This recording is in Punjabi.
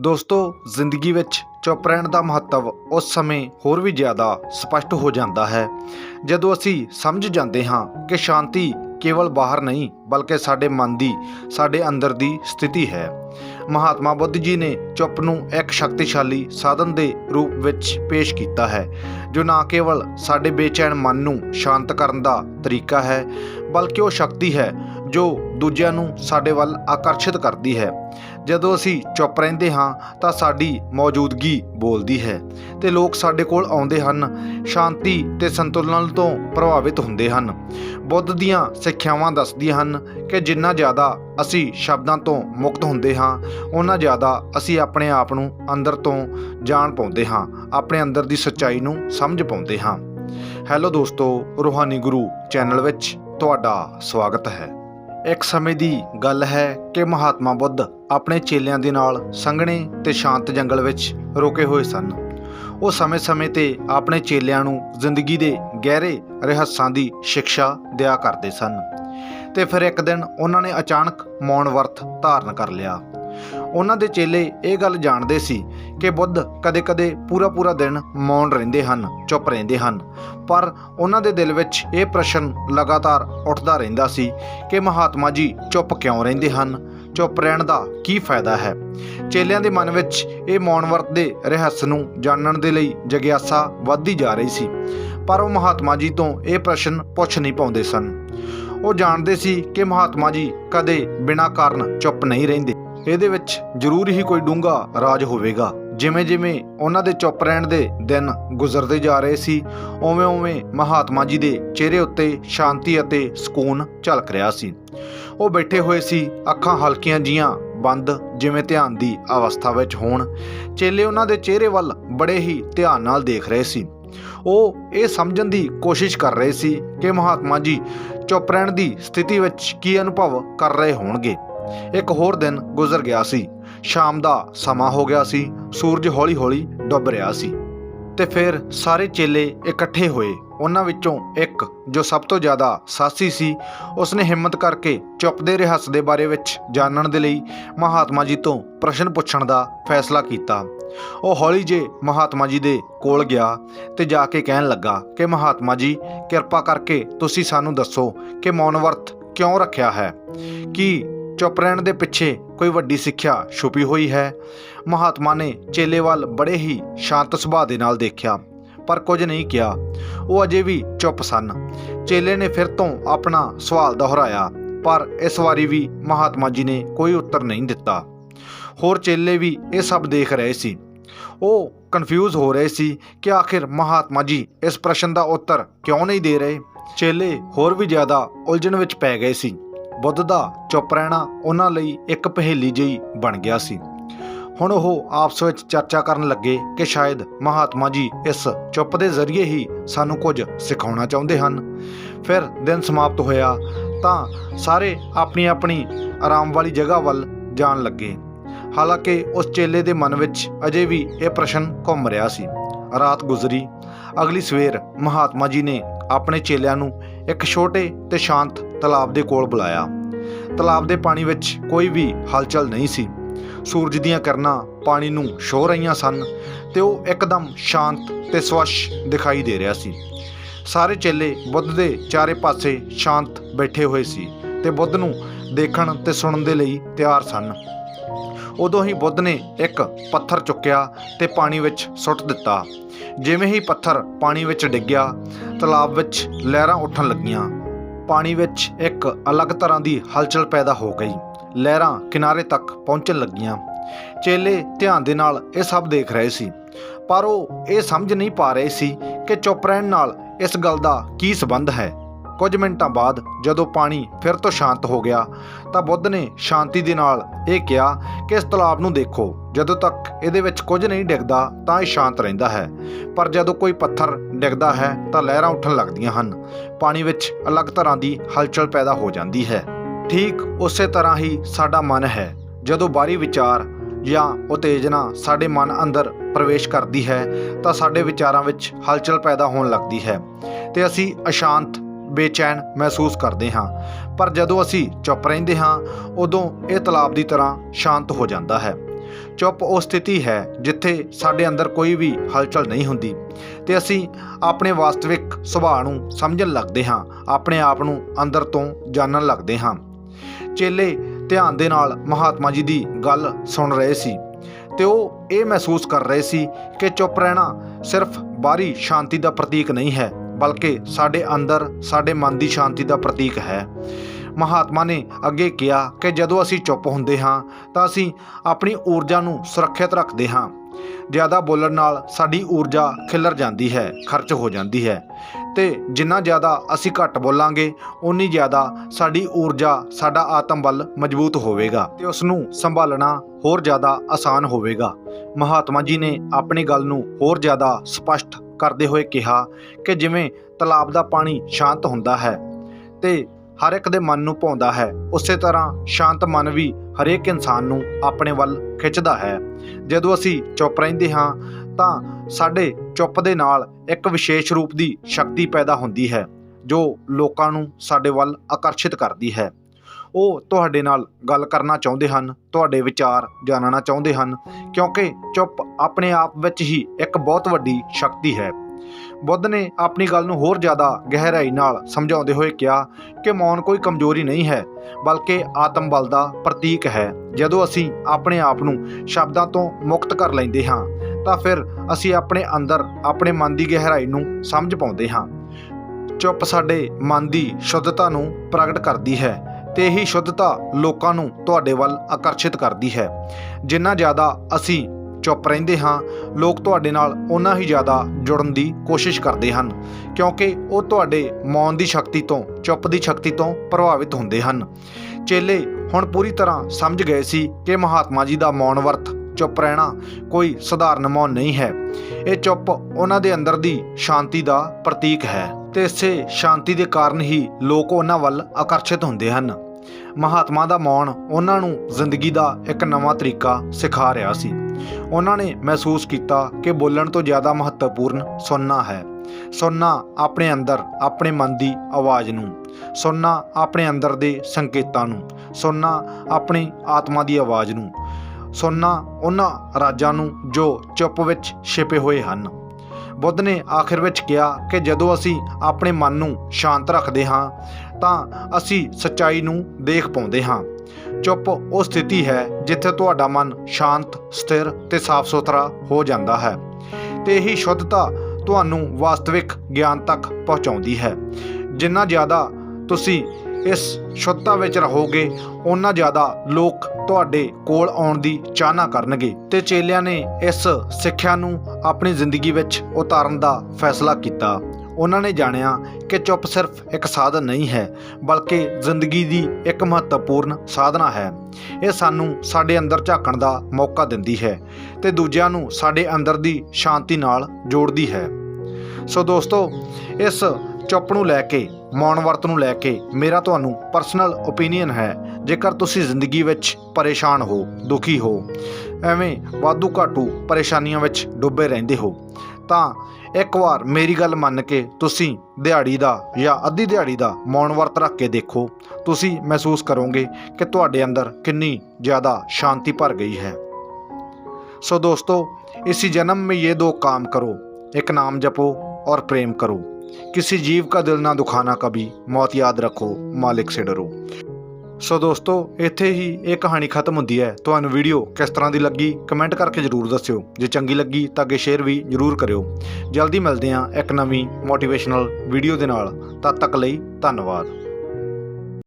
ਦੋਸਤੋ, ਜ਼ਿੰਦਗੀ ਵਿੱਚ ਚੁੱਪ ਰਹਿਣ ਦਾ ਮਹੱਤਵ ਉਸ ਸਮੇਂ ਹੋਰ ਵੀ ਜ਼ਿਆਦਾ ਸਪਸ਼ਟ ਹੋ ਜਾਂਦਾ ਹੈ। ਜਦੋਂ ਅਸੀਂ ਸਮਝ ਜਾਂਦੇ ਹਾਂ ਕਿ ਸ਼ਾਂਤੀ ਕੇਵਲ ਬਾਹਰ ਨਹੀਂ, ਬਲਕਿ ਸਾਡੇ ਮਨ ਦੀ, ਸਾਡੇ ਅੰਦਰ ਦੀ ਸਥਿਤੀ ਹੈ। ਮਹਾਤਮਾ ਬੁੱਧ ਜੀ ਨੇ ਚੁੱਪ ਨੂੰ ਇੱਕ ਸ਼ਕਤੀਸ਼ਾਲੀ ਸਾਧਨ ਦੇ ਰੂਪ ਵਿੱਚ ਪੇਸ਼ ਕੀਤਾ ਹੈ, ਜੋ ਨਾ ਕੇਵਲ ਸਾਡੇ ਬੇਚੈਨ ਮਨ ਨੂੰ ਸ਼ਾਂਤ ਕਰਨ ਦਾ ਤਰੀਕਾ ਹੈ, ਬਲਕਿ ਉਹ ਸ਼ਕਤੀ ਹੈ ਜੋ ਦੂਜਿਆਂ ਨੂੰ ਸਾਡੇ ਵੱਲ ਆਕਰਸ਼ਿਤ ਕਰਦੀ ਹੈ। ਜਦੋਂ ਅਸੀਂ ਚੁੱਪ ਰਹਿੰਦੇ ਹਾਂ, ਤਾਂ ਸਾਡੀ ਮੌਜੂਦਗੀ ਬੋਲਦੀ ਹੈ ਤੇ ਲੋਕ ਸਾਡੇ ਕੋਲ ਆਉਂਦੇ ਹਨ, ਸ਼ਾਂਤੀ ਤੇ ਸੰਤੁਲਨ ਤੋਂ ਪ੍ਰਭਾਵਿਤ ਹੁੰਦੇ ਹਨ। ਬੁੱਧ ਦੀਆਂ ਸਿੱਖਿਆਵਾਂ ਦੱਸਦੀਆਂ ਹਨ ਕਿ ਜਿੰਨਾ ਜ਼ਿਆਦਾ ਅਸੀਂ ਸ਼ਬਦਾਂ ਤੋਂ ਮੁਕਤ ਹੁੰਦੇ ਹਾਂ ਉਨਾ ਜ਼ਿਆਦਾ ਅਸੀਂ ਆਪਣੇ ਆਪ ਨੂੰ ਅੰਦਰ ਤੋਂ ਜਾਣ ਪਾਉਂਦੇ ਹਾਂ, ਆਪਣੇ ਅੰਦਰ ਦੀ ਸੱਚਾਈ ਨੂੰ ਸਮਝ ਪਾਉਂਦੇ ਹਾਂ। ਹੈਲੋ ਦੋਸਤੋ, ਰੂਹਾਨੀ ਗੁਰੂ ਚੈਨਲ ਵਿੱਚ ਤੁਹਾਡਾ ਸਵਾਗਤ ਹੈ। ਇੱਕ ਸਮੇਂ ਦੀ ਗੱਲ ਹੈ ਕਿ ਮਹਾਤਮਾ ਬੁੱਧ ਆਪਣੇ ਚੇਲਿਆਂ ਦੇ ਨਾਲ ਸੰਘਣੇ ਤੇ ਸ਼ਾਂਤ ਜੰਗਲ ਵਿੱਚ ਰੁਕੇ ਹੋਏ ਸਨ। ਉਹ ਸਮੇਂ-ਸਮੇਂ ਤੇ ਆਪਣੇ ਚੇਲਿਆਂ ਨੂੰ ਜ਼ਿੰਦਗੀ ਦੇ ਗਹਿਰੇ ਰਹੱਸਾਂ ਦੀ ਸਿੱਖਿਆ ਦਿਆ ਕਰਦੇ ਸਨ। ਤੇ ਫਿਰ ਇੱਕ ਦਿਨ ਉਹਨਾਂ ਨੇ ਅਚਾਨਕ ਮੌਨ ਵਰਤ ਧਾਰਨ ਕਰ ਲਿਆ। ਉਹਨਾਂ ਦੇ ਚੇਲੇ ਇਹ ਗੱਲ ਜਾਣਦੇ ਸੀ ਕਿ ਬੁੱਧ ਕਦੇ-ਕਦੇ ਪੂਰਾ-ਪੂਰਾ ਦਿਨ ਮੌਨ ਰਹਿੰਦੇ ਹਨ, ਚੁੱਪ ਰਹਿੰਦੇ ਹਨ। ਪਰ ਉਹਨਾਂ ਦੇ ਦਿਲ ਵਿੱਚ ਇਹ ਪ੍ਰਸ਼ਨ ਲਗਾਤਾਰ ਉੱਠਦਾ ਰਹਿੰਦਾ ਸੀ ਕਿ ਮਹਾਤਮਾ ਜੀ ਚੁੱਪ ਕਿਉਂ ਰਹਿੰਦੇ ਹਨ? ਚੁੱਪ ਰਹਿਣ ਦਾ ਕੀ ਫਾਇਦਾ ਹੈ? ਚੇਲਿਆਂ ਦੇ ਮਨ ਵਿੱਚ ਇਹ ਮੌਨ ਵਰਤ ਦੇ ਰਹੱਸ ਨੂੰ ਜਾਣਨ ਦੇ ਲਈ ਜਗਿਆਸਾ ਵੱਧਦੀ ਜਾ ਰਹੀ ਸੀ। ਪਰ ਉਹ ਮਹਾਤਮਾ ਜੀ ਤੋਂ ਇਹ ਪ੍ਰਸ਼ਨ ਪੁੱਛ ਨਹੀਂ ਪਾਉਂਦੇ ਸਨ। ਉਹ ਜਾਣਦੇ ਸੀ ਕਿ ਮਹਾਤਮਾ ਜੀ ਕਦੇ ਬਿਨਾਂ ਕਾਰਨ ਚੁੱਪ ਨਹੀਂ ਰਹਿੰਦੇ। ਇਹਦੇ ਵਿੱਚ ਜ਼ਰੂਰ ਹੀ ਕੋਈ ਡੂੰਘਾ ਰਾਜ ਹੋਵੇਗਾ। ਜਿਵੇਂ ਜਿਵੇਂ ਉਹਨਾਂ ਦੇ ਚੁੱਪ ਰਹਿਣ ਦੇ ਦਿਨ ਗੁਜ਼ਰਦੇ ਜਾ ਰਹੇ ਸੀ, ਉਵੇਂ ਉਵੇਂ ਮਹਾਤਮਾ ਜੀ ਦੇ ਚਿਹਰੇ ਉੱਤੇ ਸ਼ਾਂਤੀ ਅਤੇ ਸਕੂਨ ਝਲਕ ਰਿਹਾ ਸੀ। ਉਹ ਬੈਠੇ ਹੋਏ ਸੀ, ਅੱਖਾਂ ਹਲਕੀਆਂ ਜੀਆਂ, ਬੰਦ ਜਿਵੇਂ ਧਿਆਨ ਦੀ ਅਵਸਥਾ ਵਿੱਚ ਹੋਣ। ਚੇਲੇ ਉਹਨਾਂ ਦੇ ਚਿਹਰੇ ਵੱਲ ਬੜੇ ਹੀ ਧਿਆਨ ਨਾਲ ਦੇਖ ਰਹੇ ਸੀ। ਉਹ ਇਹ ਸਮਝਣ ਦੀ ਕੋਸ਼ਿਸ਼ ਕਰ ਰਹੇ ਸੀ ਕਿ ਮਹਾਤਮਾ ਜੀ ਚੁੱਪ ਰਹਿਣ ਦੀ ਸਥਿਤੀ ਵਿੱਚ ਕੀ ਅਨੁਭਵ ਕਰ ਰਹੇ ਹੋਣਗੇ। ਇੱਕ ਹੋਰ ਦਿਨ ਗੁਜ਼ਰ ਗਿਆ ਸੀ। ਸ਼ਾਮ ਦਾ ਸਮਾਂ ਹੋ ਗਿਆ ਸੀ। ਸੂਰਜ ਹੌਲੀ-ਹੌਲੀ ਡੁੱਬ ਰਿਹਾ ਸੀ। ਤੇ ਫਿਰ ਸਾਰੇ ਚੇਲੇ ਇਕੱਠੇ ਹੋਏ। ਉਹਨਾਂ ਵਿੱਚੋਂ ਇੱਕ ਜੋ ਸਭ ਤੋਂ ਜ਼ਿਆਦਾ ਸਾਹਸੀ ਸੀ, ਉਸਨੇ ਹਿੰਮਤ ਕਰਕੇ ਚੁੱਪ ਦੇ ਰਹੱਸ ਦੇ ਬਾਰੇ ਵਿੱਚ ਜਾਣਨ ਦੇ ਲਈ ਮਹਾਤਮਾ ਜੀ ਤੋਂ ਪ੍ਰਸ਼ਨ ਪੁੱਛਣ ਦਾ ਫੈਸਲਾ ਕੀਤਾ। ਉਹ ਹੌਲੀ ਜੇ ਮਹਾਤਮਾ ਜੀ ਦੇ ਕੋਲ ਗਿਆ ਤੇ ਜਾ ਕੇ ਕਹਿਣ ਲੱਗਾ ਕਿ, ਮਹਾਤਮਾ ਜੀ, ਕਿਰਪਾ ਕਰਕੇ ਤੁਸੀਂ ਸਾਨੂੰ ਦੱਸੋ ਕਿ ਮੌਨ ਵਰਤ ਕਿਉਂ ਰੱਖਿਆ ਹੈ? ਕੀ ਚੁੱਪ ਰਹਿਣ ਦੇ ਪਿੱਛੇ ਕੋਈ ਵੱਡੀ ਸਿੱਖਿਆ ਛੁਪੀ ਹੋਈ ਹੈ? ਮਹਾਤਮਾ ਨੇ ਚੇਲੇ ਵੱਲ ਬੜੇ ਹੀ ਸ਼ਾਂਤ ਸੁਭਾਅ ਦੇ ਨਾਲ ਦੇਖਿਆ। ਪਰ ਕੁਝ ਨਹੀਂ ਕਿਹਾ। ਉਹ ਅਜੇ ਵੀ ਚੁੱਪ ਸਨ। ਚੇਲੇ ਨੇ ਫਿਰ ਤੋਂ ਆਪਣਾ ਸਵਾਲ ਦੁਹਰਾਇਆ, ਪਰ ਇਸ ਵਾਰੀ ਵੀ ਮਹਾਤਮਾ ਜੀ ਨੇ ਕੋਈ ਉੱਤਰ ਨਹੀਂ ਦਿੱਤਾ। ਹੋਰ ਚੇਲੇ ਵੀ ਇਹ ਸਭ ਦੇਖ ਰਹੇ ਸੀ। ਉਹ ਕਨਫਿਊਜ਼ ਹੋ ਰਹੇ ਸੀ ਕਿ ਆਖਿਰ ਮਹਾਤਮਾ ਜੀ ਇਸ ਪ੍ਰਸ਼ਨ ਦਾ ਉੱਤਰ ਕਿਉਂ ਨਹੀਂ ਦੇ ਰਹੇ। ਚੇਲੇ ਹੋਰ ਵੀ ਜ਼ਿਆਦਾ ਉਲਝਣ ਵਿੱਚ ਪੈ ਗਏ ਸੀ। ਬੁੱਧ ਦਾ ਚੁੱਪ ਰਹਿਣਾ ਉਹਨਾਂ ਲਈ ਇੱਕ ਪਹੇਲੀ ਜਿਹੀ ਬਣ ਗਿਆ ਸੀ। ਹੁਣ ਉਹ ਆਪਸ ਵਿੱਚ ਚਰਚਾ ਕਰਨ ਲੱਗੇ ਕਿ ਸ਼ਾਇਦ ਮਹਾਤਮਾ ਜੀ ਇਸ ਚੁੱਪ ਦੇ ਜ਼ਰੀਏ ਹੀ ਸਾਨੂੰ ਕੁਝ ਸਿਖਾਉਣਾ ਚਾਹੁੰਦੇ ਹਨ। ਫਿਰ ਦਿਨ ਸਮਾਪਤ ਹੋਇਆ ਤਾਂ ਸਾਰੇ ਆਪਣੀ ਆਪਣੀ ਆਰਾਮ ਵਾਲੀ ਜਗ੍ਹਾ ਵੱਲ ਜਾਣ ਲੱਗੇ। ਹਾਲਾਂਕਿ ਉਸ ਚੇਲੇ ਦੇ ਮਨ ਵਿੱਚ ਅਜੇ ਵੀ ਇਹ ਪ੍ਰਸ਼ਨ ਘੁੰਮ ਰਿਹਾ ਸੀ। ਰਾਤ ਗੁਜ਼ਰੀ, ਅਗਲੀ ਸਵੇਰ ਮਹਾਤਮਾ ਜੀ ਨੇ ਆਪਣੇ ਚੇਲਿਆਂ ਨੂੰ ਇੱਕ ਛੋਟੇ ਤੇ ਸ਼ਾਂਤ ਤਲਾਬ ਦੇ ਕੋਲ ਬੁਲਾਇਆ। ਤਲਾਬ ਦੇ ਪਾਣੀ ਵਿੱਚ ਕੋਈ ਵੀ ਹਲਚਲ ਨਹੀਂ ਸੀ। ਸੂਰਜ ਦੀਆਂ ਕਿਰਨਾਂ ਪਾਣੀ ਨੂੰ ਛੋ ਰਹੀਆਂ ਸਨ ਤੇ ਉਹ ਇੱਕਦਮ ਸ਼ਾਂਤ ਤੇ ਸਵੱਛ ਦਿਖਾਈ ਦੇ ਰਿਹਾ ਸੀ। ਸਾਰੇ ਚੇਲੇ ਬੁੱਧ ਦੇ ਚਾਰੇ ਪਾਸੇ ਸ਼ਾਂਤ ਬੈਠੇ ਹੋਏ ਸੀ ਤੇ ਬੁੱਧ ਨੂੰ ਦੇਖਣ ਤੇ ਸੁਣਨ ਦੇ ਲਈ ਤਿਆਰ ਸਨ। ਉਦੋਂ ਹੀ ਬੁੱਧ ਨੇ ਇੱਕ ਪੱਥਰ ਚੁੱਕਿਆ ਤੇ ਪਾਣੀ ਵਿੱਚ ਸੁੱਟ ਦਿੱਤਾ। ਜਿਵੇਂ ਹੀ ਪੱਥਰ ਪਾਣੀ ਵਿੱਚ ਡਿੱਗਿਆ, ਤਲਾਬ ਵਿੱਚ ਲਹਿਰਾਂ ਉੱਠਣ ਲੱਗੀਆਂ। ਪਾਣੀ ਵਿੱਚ ਇੱਕ ਅਲੱਗ ਤਰ੍ਹਾਂ ਦੀ ਹਲਚਲ ਪੈਦਾ ਹੋ ਗਈ। ਲਹਿਰਾਂ ਕਿਨਾਰੇ ਤੱਕ ਪਹੁੰਚਣ ਲੱਗੀਆਂ। ਚੇਲੇ ਧਿਆਨ ਦੇ ਨਾਲ ਇਹ ਸਭ ਦੇਖ ਰਹੇ ਸੀ। ਪਰ ਉਹ ਇਹ ਸਮਝ ਨਹੀਂ ਪਾ ਰਹੇ ਸੀ ਕਿ ਚੁੱਪ ਰਹਿਣ ਨਾਲ ਇਸ ਗੱਲ ਦਾ ਕੀ ਸਬੰਧ ਹੈ। ਕੁਝ ਮਿੰਟਾਂ ਬਾਅਦ ਜਦੋਂ ਪਾਣੀ ਫਿਰ ਤੋਂ ਸ਼ਾਂਤ ਹੋ ਗਿਆ, ਤਾਂ ਬੁੱਧ ਨੇ ਸ਼ਾਂਤੀ ਦੇ ਨਾਲ ਇਹ ਕਿਹਾ ਕਿ ਇਸ ਤਲਾਬ ਨੂੰ ਦੇਖੋ। ਜਦੋਂ ਤੱਕ ਇਹਦੇ ਵਿੱਚ ਕੁਝ ਨਹੀਂ ਡਿੱਗਦਾ, ਤਾਂ ਇਹ ਸ਼ਾਂਤ ਰਹਿੰਦਾ ਹੈ। ਪਰ ਜਦੋਂ ਕੋਈ ਪੱਥਰ ਡਿੱਗਦਾ ਹੈ, ਤਾਂ ਲਹਿਰਾਂ ਉੱਠਣ ਲੱਗਦੀਆਂ ਹਨ। ਪਾਣੀ ਵਿੱਚ ਅਲੱਗ ਤਰ੍ਹਾਂ ਦੀ ਹਲਚਲ ਪੈਦਾ ਹੋ ਜਾਂਦੀ ਹੈ। ਠੀਕ ਉਸੇ ਤਰ੍ਹਾਂ ਹੀ ਸਾਡਾ ਮਨ ਹੈ। ਜਦੋਂ ਬਾਹਰੀ ਵਿਚਾਰ ਜਾਂ ਉਤੇਜਨਾ ਸਾਡੇ ਮਨ ਅੰਦਰ ਪ੍ਰਵੇਸ਼ ਕਰਦੀ ਹੈ, ਤਾਂ ਸਾਡੇ ਵਿਚਾਰਾਂ ਵਿੱਚ ਹਲਚਲ ਪੈਦਾ ਹੋਣ ਲੱਗਦੀ ਹੈ ਤੇ ਅਸੀਂ ਅਸ਼ਾਂਤ, ਬੇਚੈਨ ਮਹਿਸੂਸ ਕਰਦੇ ਹਾਂ। ਪਰ ਜਦੋਂ ਅਸੀਂ ਚੁੱਪ ਰਹਿੰਦੇ ਹਾਂ, ਉਦੋਂ ਇਹ ਤਲਾਬ ਦੀ ਤਰ੍ਹਾਂ ਸ਼ਾਂਤ ਹੋ ਜਾਂਦਾ ਹੈ। ਚੁੱਪ ਉਹ ਸਥਿਤੀ ਹੈ ਜਿੱਥੇ ਸਾਡੇ ਅੰਦਰ ਕੋਈ ਵੀ ਹਲਚਲ ਨਹੀਂ ਹੁੰਦੀ ਤੇ ਅਸੀਂ ਆਪਣੇ ਵਾਸਤਵਿਕ ਸੁਭਾਅ ਨੂੰ ਸਮਝਣ ਲੱਗਦੇ ਹਾਂ, ਆਪਣੇ ਆਪ ਨੂੰ ਅੰਦਰ ਤੋਂ ਜਾਣਨ ਲੱਗਦੇ ਹਾਂ। ਚੇਲੇ ਧਿਆਨ ਦੇ ਨਾਲ ਮਹਾਤਮਾ ਜੀ ਦੀ ਗੱਲ ਸੁਣ ਰਹੇ ਸੀ ਤੇ ਉਹ ਇਹ ਮਹਿਸੂਸ ਕਰ ਰਹੇ ਸੀ ਕਿ ਚੁੱਪ ਰਹਿਣਾ ਸਿਰਫ ਬਾਹਰੀ ਸ਼ਾਂਤੀ ਦਾ ਪ੍ਰਤੀਕ ਨਹੀਂ ਹੈ, ਬਲਕਿ ਸਾਡੇ ਅੰਦਰ, ਸਾਡੇ ਮਨ ਦੀ ਸ਼ਾਂਤੀ ਦਾ ਪ੍ਰਤੀਕ ਹੈ। ਮਹਾਤਮਾ ਨੇ ਅੱਗੇ ਕਿਹਾ ਕਿ ਜਦੋਂ ਅਸੀਂ ਚੁੱਪ ਹੁੰਦੇ ਹਾਂ, ਤਾਂ ਅਸੀਂ ਆਪਣੀ ਊਰਜਾ ਨੂੰ ਸੁਰੱਖਿਅਤ ਰੱਖਦੇ ਹਾਂ। ਜ਼ਿਆਦਾ ਬੋਲਣ ਨਾਲ ਸਾਡੀ ਊਰਜਾ ਖਿਲਰ ਜਾਂਦੀ ਹੈ, ਖਰਚ ਹੋ ਜਾਂਦੀ ਹੈ। ਤੇ ਜਿੰਨਾ ਜ਼ਿਆਦਾ ਅਸੀਂ ਘੱਟ ਬੋਲਾਂਗੇ ਉਨੀ ਜ਼ਿਆਦਾ ਸਾਡੀ ਊਰਜਾ, ਸਾਡਾ ਆਤਮ ਬਲ ਮਜ਼ਬੂਤ ਹੋਵੇਗਾ ਤੇ ਉਸ ਨੂੰ ਸੰਭਾਲਣਾ ਹੋਰ ਜ਼ਿਆਦਾ ਆਸਾਨ ਹੋਵੇਗਾ। ਮਹਾਤਮਾ ਜੀ ਨੇ ਆਪਣੀ ਗੱਲ ਨੂੰ ਹੋਰ ਜ਼ਿਆਦਾ ਸਪਸ਼ਟ ਕਰਦੇ ਹੋਏ ਕਿਹਾ ਕਿ ਜਿਵੇਂ ਤਲਾਬ ਦਾ ਪਾਣੀ ਸ਼ਾਂਤ ਹੁੰਦਾ ਹੈ ਤੇ ਹਰ ਇੱਕ ਦੇ ਮਨ ਨੂੰ ਭਾਉਂਦਾ ਹੈ, ਉਸੇ ਤਰ੍ਹਾਂ ਸ਼ਾਂਤ ਮਨ ਵੀ ਹਰੇਕ ਇਨਸਾਨ ਨੂੰ ਆਪਣੇ ਵੱਲ ਖਿੱਚਦਾ ਹੈ। ਜਦੋਂ ਅਸੀਂ ਚੁੱਪ ਰਹਿੰਦੇ ਹਾਂ ਤਾਂ ਸਾਡੇ ਚੁੱਪ ਦੇ ਨਾਲ ਇੱਕ ਵਿਸ਼ੇਸ਼ ਰੂਪ ਦੀ ਸ਼ਕਤੀ ਪੈਦਾ ਹੁੰਦੀ ਹੈ, ਜੋ ਲੋਕਾਂ ਨੂੰ ਸਾਡੇ ਵੱਲ ਆਕਰਸ਼ਿਤ ਕਰਦੀ ਹੈ। ਉਹ ਤੁਹਾਡੇ ਨਾਲ ਗੱਲ ਕਰਨਾ ਚਾਹੁੰਦੇ ਹਨ, ਤੁਹਾਡੇ ਵਿਚਾਰ ਜਾਣਨਾ ਚਾਹੁੰਦੇ ਹਨ, ਕਿਉਂਕਿ ਚੁੱਪ ਆਪਣੇ ਆਪ ਵਿੱਚ ਹੀ ਇੱਕ ਬਹੁਤ ਵੱਡੀ ਸ਼ਕਤੀ ਹੈ। ਬੁੱਧ ਨੇ ਆਪਣੀ ਗੱਲ ਨੂੰ ਹੋਰ ਜ਼ਿਆਦਾ ਗਹਿਰਾਈ ਨਾਲ ਸਮਝਾਉਂਦੇ ਹੋਏ ਕਿਹਾ ਕਿ ਮੌਨ ਕੋਈ ਕਮਜ਼ੋਰੀ ਨਹੀਂ ਹੈ, ਬਲਕਿ ਆਤਮ ਬਲ ਦਾ ਪ੍ਰਤੀਕ ਹੈ, ਜਦੋਂ ਅਸੀਂ ਆਪਣੇ ਆਪ ਨੂੰ ਸ਼ਬਦਾਂ ਤੋਂ ਮੁਕਤ ਕਰ ਲੈਂਦੇ ਹਾਂ। ਤਾਂ ਫਿਰ ਅਸੀਂ ਆਪਣੇ ਅੰਦਰ, ਆਪਣੇ ਮਨ ਦੀ ਗਹਿਰਾਈ ਨੂੰ ਸਮਝ ਪਾਉਂਦੇ ਹਾਂ। ਚੁੱਪ ਸਾਡੇ ਮਨ ਦੀ ਸ਼ੁੱਧਤਾ ਨੂੰ ਪ੍ਰਗਟ ਕਰਦੀ ਹੈ ਤੇ ਇਹੀ ਸ਼ੁੱਧਤਾ ਲੋਕਾਂ ਨੂੰ ਤੁਹਾਡੇ ਵੱਲ ਆਕਰਸ਼ਿਤ ਕਰਦੀ ਹੈ। ਜਿੰਨਾ ਜ਼ਿਆਦਾ ਅਸੀਂ ਚੁੱਪ ਰਹਿੰਦੇ ਹਾਂ, ਲੋਕ ਤੁਹਾਡੇ ਨਾਲ ਉਨਾ ਹੀ ਜ਼ਿਆਦਾ ਜੁੜਨ ਦੀ ਕੋਸ਼ਿਸ਼ ਕਰਦੇ ਹਨ, ਕਿਉਂਕਿ ਉਹ ਤੁਹਾਡੇ ਮੌਨ ਦੀ ਸ਼ਕਤੀ ਤੋਂ, ਚੁੱਪ ਦੀ ਸ਼ਕਤੀ ਤੋਂ ਪ੍ਰਭਾਵਿਤ ਹੁੰਦੇ ਹਨ। ਚੇਲੇ ਹੁਣ ਪੂਰੀ ਤਰ੍ਹਾਂ ਸਮਝ ਗਏ ਸੀ ਕਿ ਮਹਾਤਮਾ ਜੀ ਦਾ ਮੌਨ ਵਰਤ ਚੁੱਪ ਰਹਿਣਾ ਕੋਈ ਸਧਾਰਨ ਮੌਨ ਨਹੀਂ ਹੈ। ਇਹ ਚੁੱਪ ਉਹਨਾਂ ਦੇ ਅੰਦਰ ਦੀ ਸ਼ਾਂਤੀ ਦਾ ਪ੍ਰਤੀਕ ਹੈ ਤੇ ਇਸੇ ਸ਼ਾਂਤੀ ਦੇ ਕਾਰਨ ਹੀ ਲੋਕ ਉਹਨਾਂ ਵੱਲ ਆਕਰਸ਼ਿਤ ਹੁੰਦੇ ਹਨ। ਮਹਾਤਮਾ ਦਾ ਮੌਨ ਉਹਨਾਂ ਨੂੰ ਜ਼ਿੰਦਗੀ ਦਾ ਇੱਕ ਨਵਾਂ ਤਰੀਕਾ ਸਿਖਾ ਰਿਹਾ ਸੀ। ਉਹਨਾਂ ਨੇ ਮਹਿਸੂਸ ਕੀਤਾ ਕਿ ਬੋਲਣ ਤੋਂ ਜ਼ਿਆਦਾ ਮਹੱਤਵਪੂਰਨ ਸੁਣਨਾ ਹੈ। ਸੁਣਨਾ ਆਪਣੇ ਅੰਦਰ ਆਪਣੇ ਮਨ ਦੀ ਆਵਾਜ਼ ਨੂੰ, ਸੁਣਨਾ ਆਪਣੇ ਅੰਦਰ ਦੇ ਸੰਕੇਤਾਂ ਨੂੰ, ਸੁਣਨਾ ਆਪਣੀ ਆਤਮਾ ਦੀ ਆਵਾਜ਼ ਨੂੰ ਸੁਣਨਾ ਉਹਨਾਂ ਰਾਜਾਂ ਨੂੰ ਜੋ ਚੁੱਪ ਵਿੱਚ ਛਿਪੇ ਹੋਏ ਹਨ। ਬੁੱਧ ਨੇ ਆਖਿਰ ਵਿੱਚ ਕਿਹਾ ਕਿ ਜਦੋਂ ਅਸੀਂ ਆਪਣੇ ਮਨ ਨੂੰ ਸ਼ਾਂਤ ਰੱਖਦੇ ਹਾਂ, ਤਾਂ ਅਸੀਂ ਸੱਚਾਈ ਨੂੰ ਦੇਖ ਪਾਉਂਦੇ ਹਾਂ। ਚੁੱਪ ਉਹ ਸਥਿਤੀ ਹੈ ਜਿੱਥੇ ਤੁਹਾਡਾ ਮਨ ਸ਼ਾਂਤ, ਸਥਿਰ ਤੇ ਸਾਫ਼ ਸੁਥਰਾ ਹੋ ਜਾਂਦਾ ਹੈ ਤੇ ਇਹੀ ਸ਼ੁੱਧਤਾ ਤੁਹਾਨੂੰ ਵਾਸਤਵਿਕ ਗਿਆਨ ਤੱਕ ਪਹੁੰਚਾਉਂਦੀ ਹੈ। ਜਿੰਨਾ ਜ਼ਿਆਦਾ ਤੁਸੀਂ ਇਸ ਸ਼ੁੱਧਤਾ ਵਿੱਚ ਰਹੋਗੇ, ਓਨਾ ਜ਼ਿਆਦਾ ਲੋਕ ਤੁਹਾਡੇ ਕੋਲ ਆਉਣ ਦੀ ਚਾਹਨਾ ਕਰਨਗੇ ਤੇ ਚੇਲਿਆਂ ਨੇ ਇਸ ਸਿੱਖਿਆ ਨੂੰ ਆਪਣੀ ਜ਼ਿੰਦਗੀ ਵਿੱਚ ਉਤਾਰਨ ਦਾ ਫੈਸਲਾ ਕੀਤਾ। ਉਹਨਾਂ ਨੇ ਜਾਣਿਆ ਕਿ ਚੁੱਪ ਸਿਰਫ ਇੱਕ ਸਾਧਨ ਨਹੀਂ ਹੈ, ਬਲਕਿ ਜ਼ਿੰਦਗੀ ਦੀ ਇੱਕ ਮਹੱਤਵਪੂਰਨ ਸਾਧਨਾ ਹੈ। ਇਹ ਸਾਨੂੰ ਸਾਡੇ ਅੰਦਰ ਝਾਕਣ ਦਾ ਮੌਕਾ ਦਿੰਦੀ ਹੈ ਤੇ ਦੂਜਿਆਂ ਨੂੰ ਸਾਡੇ ਅੰਦਰ ਦੀ ਸ਼ਾਂਤੀ ਨਾਲ ਜੋੜਦੀ ਹੈ। ਸੋ ਦੋਸਤੋ, ਇਸ ਚੁੱਪ ਨੂੰ ਲੈ ਕੇ ਮੌਨ ਵਰਤ ਨੂੰ ਲੈ ਕੇ ਮੇਰਾ ਤੁਹਾਨੂੰ ਪਰਸਨਲ ਓਪੀਨੀਅਨ ਹੈ ਜੇਕਰ ਤੁਸੀਂ ਜ਼ਿੰਦਗੀ ਵਿੱਚ ਪਰੇਸ਼ਾਨ ਹੋ ਦੁਖੀ ਹੋ ਐਵੇਂ ਵਾਧੂ ਘਾਟੂ ਪਰੇਸ਼ਾਨੀਆਂ ਵਿੱਚ ਡੁੱਬੇ ਰਹਿੰਦੇ ਹੋ ਤਾਂ ਇੱਕ ਵਾਰ ਮੇਰੀ ਗੱਲ ਮੰਨ ਕੇ ਤੁਸੀਂ ਦਿਹਾੜੀ ਦਾ ਜਾਂ ਅੱਧੀ ਦਿਹਾੜੀ ਦਾ ਮੌਨ ਵਰਤ ਰੱਖ ਕੇ ਦੇਖੋ ਤੁਸੀਂ ਮਹਿਸੂਸ ਕਰੋਗੇ ਕਿ ਤੁਹਾਡੇ ਅੰਦਰ ਕਿੰਨੀ ਜ਼ਿਆਦਾ ਸ਼ਾਂਤੀ ਭਰ ਗਈ ਹੈ सो दोस्तों इसी जन्म में ये दो काम करो एक नाम जपो और प्रेम करो किसी जीव का दिल ना दुखाना कभी मौत याद रखो मालिक से डरो ਸੋ ਦੋਸਤੋ ਇੱਥੇ ਹੀ ਇਹ ਕਹਾਣੀ ਖਤਮ ਹੁੰਦੀ ਹੈ ਤੁਹਾਨੂੰ ਵੀਡੀਓ ਕਿਸ ਤਰ੍ਹਾਂ ਦੀ ਲੱਗੀ ਕਮੈਂਟ ਕਰਕੇ ਜਰੂਰ ਦੱਸਿਓ ਜੇ ਚੰਗੀ ਲੱਗੀ ਤਾਂ ਅੱਗੇ ਸ਼ੇਅਰ ਵੀ ਜਰੂਰ ਕਰਿਓ ਜਲਦੀ ਮਿਲਦੇ ਹਾਂ ਇੱਕ ਨਵੀਂ ਮੋਟੀਵੇਸ਼ਨਲ ਵੀਡੀਓ ਦੇ ਨਾਲ ਤਦ ਤੱਕ ਲਈ ਧੰਨਵਾਦ